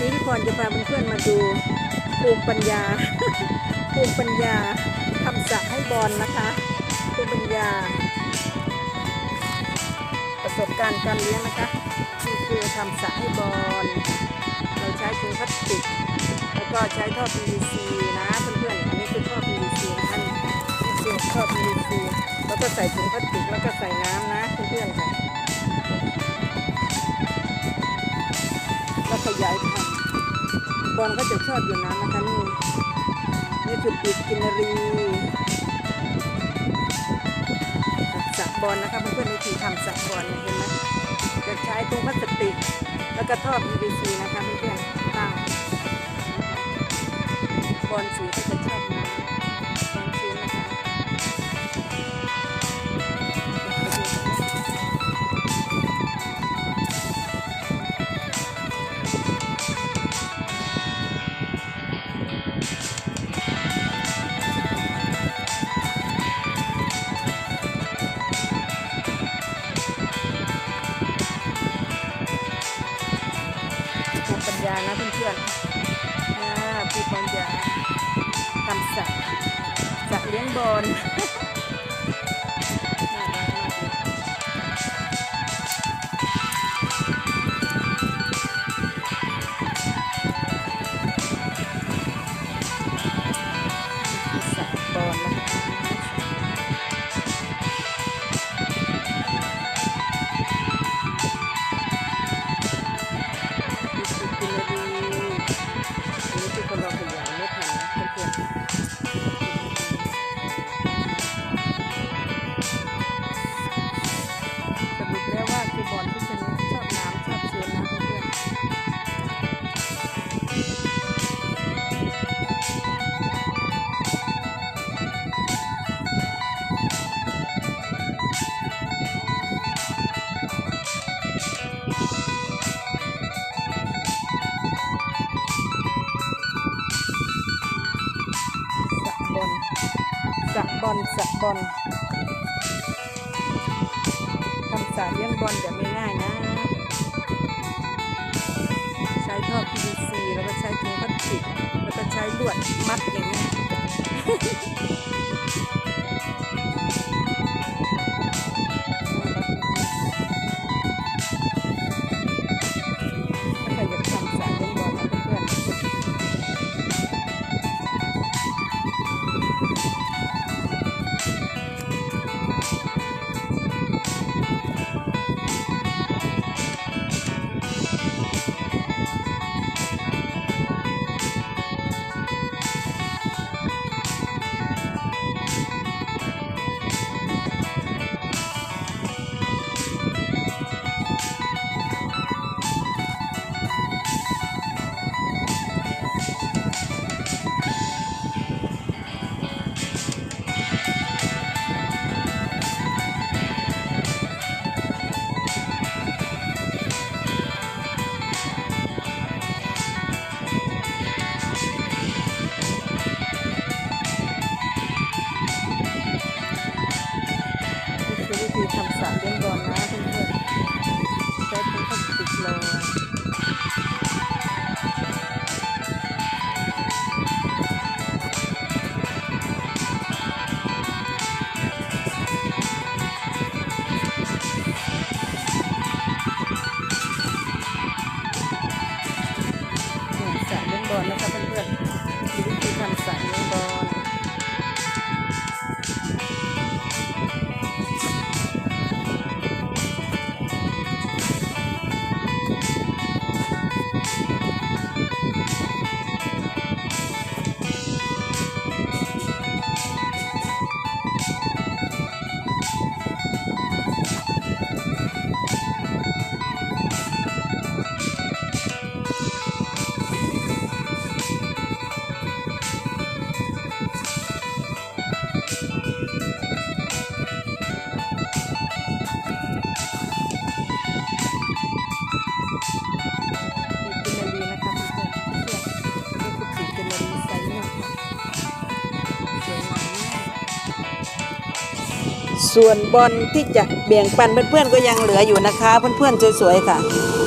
นี้พี่พรจะพาเพื่อนๆมาดูภูมิปัญญา ภูมิปัญญาทำสระให้บอลนะคะ ภูมิปัญญา ประสบการณ์การเลี้ยงนะคะนี่คือทำสระให้บอลเราใช้ถุงพลาสติก แล้วก็ใช้ท่อ PVC นะเพื่อนๆอันนี้คือท่อ PVC นะคะนี่คือท่อ PVC แล้วก็ใส่ถุงพลาสติกแล้วก็ใส่น้ำนะเพื่อนๆค่ะ บอลก็จะชอบอยู่น้ำนะคะนี่นี่คือปีกกินรีสักบอลนะคะเพื่อนๆวิธีทำสักบอลเนี่ยเห็นไหมจะใช้ตรงพลาสติก แล้วก็ท่อ PVC นะคะเพื่อนๆตั้งบอลสีก็จะชอบ สระเลี้ยงบอน บอลทำสาเลี้ยงบอลแบบง่ายนะ ใช้ท่อ PVC แล้วก็ใช้ถุงพลาสติกแล้วก็ใช้ลวดมัดอย่างนี้ ส่วนบอลที่จะแบ่งปันเพื่อนๆก็ยังเหลืออยู่นะคะ เพื่อนๆสวยๆค่ะ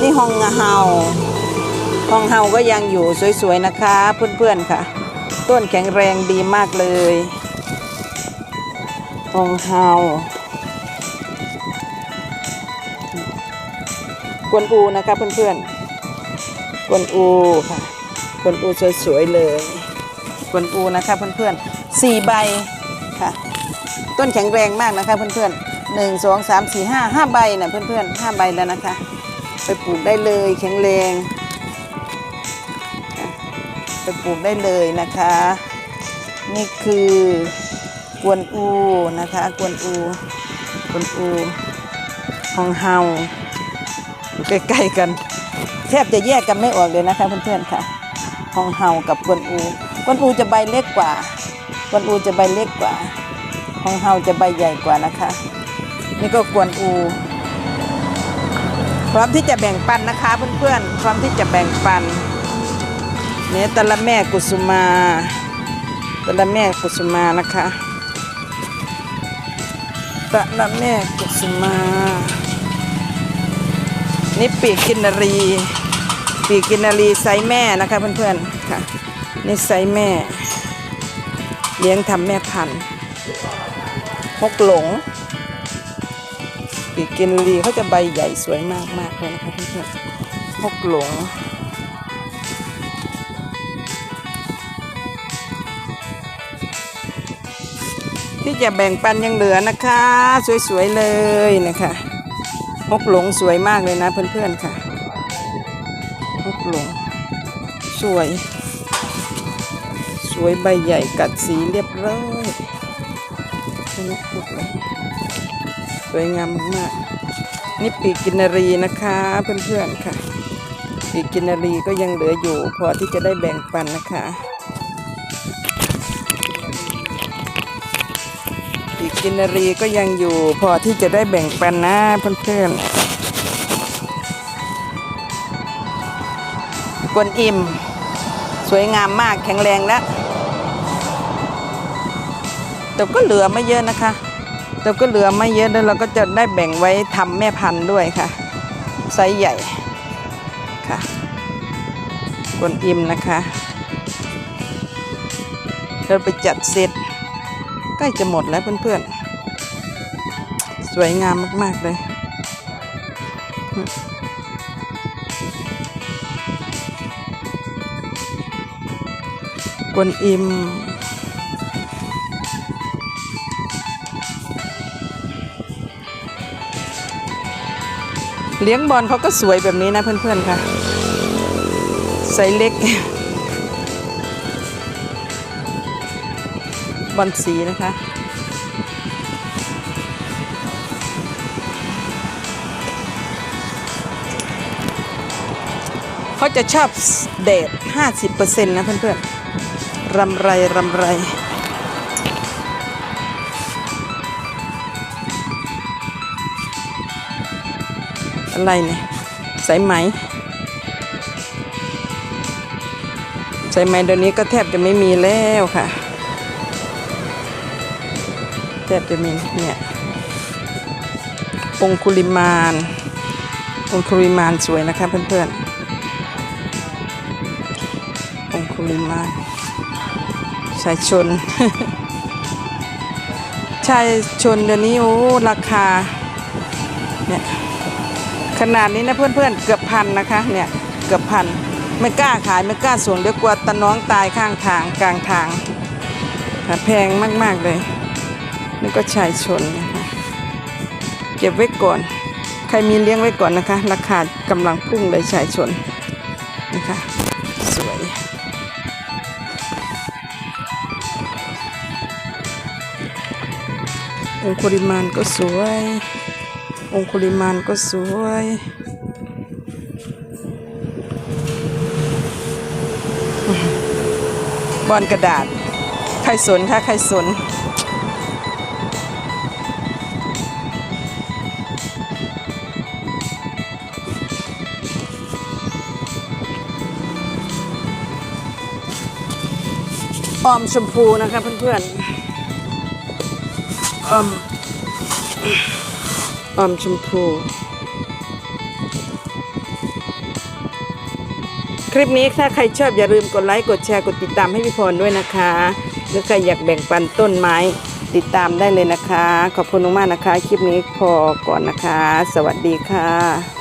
นี่ฮองเฮาห้องเฮาก็ยังอยู่สวยๆนะคะ เพื่อนๆค่ะ ต้นแข็งแรงดีมากเลยห้องเฮากวนอูนะคะเพื่อนๆกวนอูค่ะกวนอูสวยๆเลยกวนอูนะคะเพื่อนๆสี่ใบค่ะ ต้นแข็งแรงมากนะคะเพื่อนๆหนึ่งสองสามสี่ห้าห้าใบนะเพื่อนๆห้าใบแล้วนะคะ ไปปลูกได้เลยแข็งแรง ไปปลูกได้เลยนะคะ นี่คือกวนอูนะคะกวนอูกวนอูฮองเฮาอยู่ใกล้ๆกัน แทบจะแยกกันไม่ออกเลยนะคะเพื่อนๆค่ะฮองเฮากับกวนอูกวนอูจะใบเล็กกว่ากวนอูจะใบเล็กกว่า ฮองเฮาจะใบใหญ่กว่านะคะ นี่ก็กวนอู พร้อมที่จะแบ่งปันนะคะเพื่อนๆ พร้อมที่จะแบ่งปันเนี่ยตะละแม่กุสุมาตะละแม่กุสุมานะคะตะละแม่กุสุมา นี่ปีกกินนารี ปีกกินนารีไซแม่นะคะเพื่อนๆค่ะนี่ไซแม่ เลี้ยงทำแม่พันธุ์ ฮกหลงปีกกินรีเขาจะใบใหญ่สวยมากมากเลยนะคะเพื่อนๆพกหลงที่จะแบ่งปันยังเหลือนะคะ สวยๆเลยนะคะพกหลงสวยมากเลยนะเพื่อนๆค่ะพกหลงสวย สวยใบใหญ่กัดสีเรียบร้อย นี่พกหลงสวยงามมากๆนี่ปีกกินนารีนะคะเพื่อนๆค่ะ ปีกกินนารีก็ยังเหลืออยู่ พอที่จะได้แบ่งปันนะคะ ปีกกินนารีก็ยังอยู่ พอที่จะได้แบ่งปันนะเพื่อนๆกวนอิมสวยงามมากแข็งแรงแล้ว แต่ก็เหลือไม่เยอะนะคะ แต่ก็เหลือไม่เยอะแล้วเราก็จะได้แบ่งไว้ทำแม่พันธุ์ด้วยค่ะไซส์ใหญ่ค่ะกวนอิมนะคะเราไปจัดเสร็จใกล้จะหมดแล้วเพื่อนๆ สวยงามมาก ๆ เลยกวนอิม เลี้ยงบอลเขาก็สวยแบบนี้นะเพื่อนๆค่ะไซส์เล็ก บอลสีนะคะ เขาจะชอบแดด50%นะเพื่อนๆรำไรรำไร อะไรเนี่ยสายไหมสายไหมเดี๋ยวนี้ก็แทบจะไม่มีแล้วค่ะ แทบจะมีเนี่ยองคุลิมานองคุลิมานสวยนะคะเพื่อนๆองคุลิมานชายชนชายชนเดี๋ยวนี้โอ้ราคา ขนาดนี้นะเพื่อนๆเกือบพันนะคะเนี่ยเกือบพันไม่กล้าขายไม่กล้าส่งเดี๋ยวกลัวตาน้องตายข้างทางกลางทางแพงมากๆเลยนี่ก็ชายชนนะคะเก็บไว้ก่อน ใครมีเลี้ยงไว้ก่อนนะคะ ราคากำลังพุ่งเลยชายชนนะคะสวยองคุริมานก็สวย องคุลิมานก็สวย บอลกระดาษ ใครสนคะใครสนออมชมพูนะคะเพื่อนๆออม ออมชมพู คลิปนี้ถ้าใครชอบอย่าลืมกดไลค์ กดแชร์ กดติดตามให้พี่พรด้วยนะคะ หรือใครอยากแบ่งปันต้นไม้ติดตามได้เลยนะคะ ขอบคุณมากๆนะคะ คลิปนี้พอก่อนนะคะ สวัสดีค่ะ